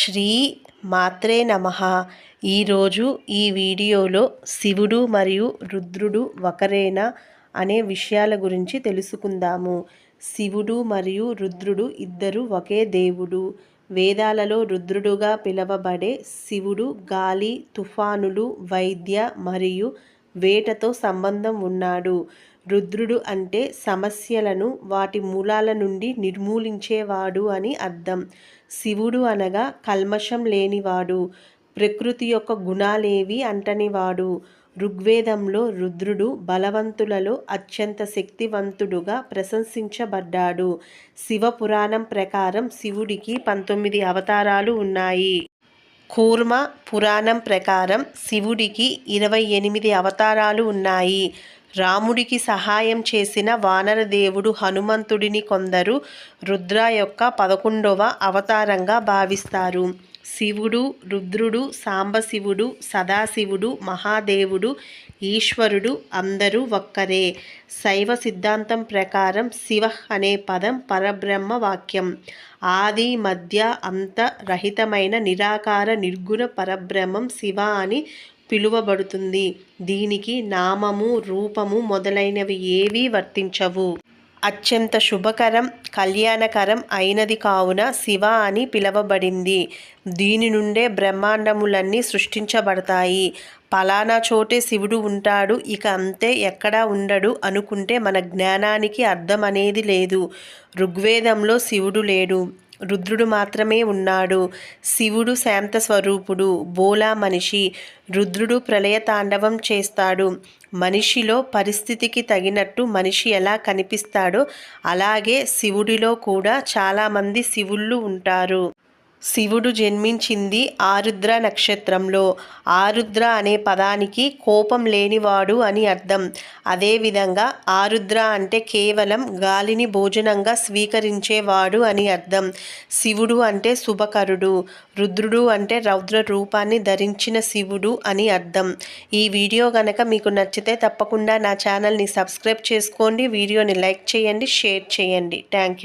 శ్రీ మాత్రే నమ. ఈరోజు ఈ వీడియోలో శివుడు మరియు రుద్రుడు ఒకరేనా అనే విషయాల గురించి తెలుసుకుందాము. శివుడు మరియు రుద్రుడు ఇద్దరు ఒకే దేవుడు. వేదాలలో రుద్రుడుగా పిలవబడే శివుడు గాలి తుఫానులు వైద్య మరియు వేటతో సంబంధం ఉన్నాడు. రుద్రుడు అంటే సమస్యలను వాటి మూలాల నుండి నిర్మూలించేవాడు అని అర్థం. శివుడు అనగా కల్మషం లేనివాడు ప్రకృతి యొక్క గుణాలేవి అంటనివాడు. ఋగ్వేదంలో రుద్రుడు బలవంతులలో అత్యంత శక్తివంతుడుగా ప్రశంసించబడ్డాడు. శివపురాణం ప్రకారం శివుడికి పంతొమ్మిది అవతారాలు ఉన్నాయి. కూర్మ పురాణం ప్రకారం శివుడికి ఇరవై ఎనిమిది అవతారాలు ఉన్నాయి. రాముడికి సహాయం చేసిన వానరదేవుడు హనుమంతుడిని కొందరు రుద్ర యొక్క పదకొండవ అవతారంగా భావిస్తారు. శివుడు రుద్రుడు సాంబశివుడు సదాశివుడు మహాదేవుడు ఈశ్వరుడు అందరూ ఒక్కరే. శైవ సిద్ధాంతం ప్రకారం శివ అనే పదం పరబ్రహ్మ వాక్యం. ఆది మధ్య అంత రహితమైన నిరాకార నిర్గుణ పరబ్రహ్మం శివ అని పిలువబడుతుంది. దీనికి నామము రూపము మొదలైనవి ఏవీ వర్తించవు. అత్యంత శుభకరం కళ్యాణకరం అయినది కావున శివ అని పిలవబడింది. దీని నుండే బ్రహ్మాండములన్నీ సృష్టించబడతాయి. పలానా చోటే శివుడు ఉంటాడు ఇక అంతే ఎక్కడా ఉండడు అనుకుంటే మన జ్ఞానానికి అర్థం అనేది లేదు. ఋగ్వేదంలో శివుడు లేడు. రుద్రుడు మాత్రమే ఉన్నాడు. శివుడు శాంత స్వరూపుడు బోలా మనిషి. రుద్రుడు ప్రళయ తాండవం చేస్తాడు. మనిషిలో పరిస్థితికి తగినట్టు మనిషి ఎలా కనిపిస్తాడో అలాగే శివుడిలో కూడా చాలామంది శివుళ్ళు ఉంటారు. శివుడు జన్మించింది ఆరుద్ర నక్షత్రంలో. ఆరుద్ర అనే పదానికి కోపం లేనివాడు అని అర్థం. అదేవిధంగా ఆరుద్ర అంటే కేవలం గాలిని భోజనంగా స్వీకరించేవాడు అని అర్థం. శివుడు అంటే శుభకరుడు రుద్రుడు అంటే రౌద్ర రూపాన్ని ధరించిన శివుడు అని అర్థం. ఈ వీడియో కనుక మీకు నచ్చితే తప్పకుండా నా ఛానల్ని సబ్స్క్రైబ్ చేసుకోండి వీడియోని లైక్ చేయండి షేర్ చేయండి. Thank you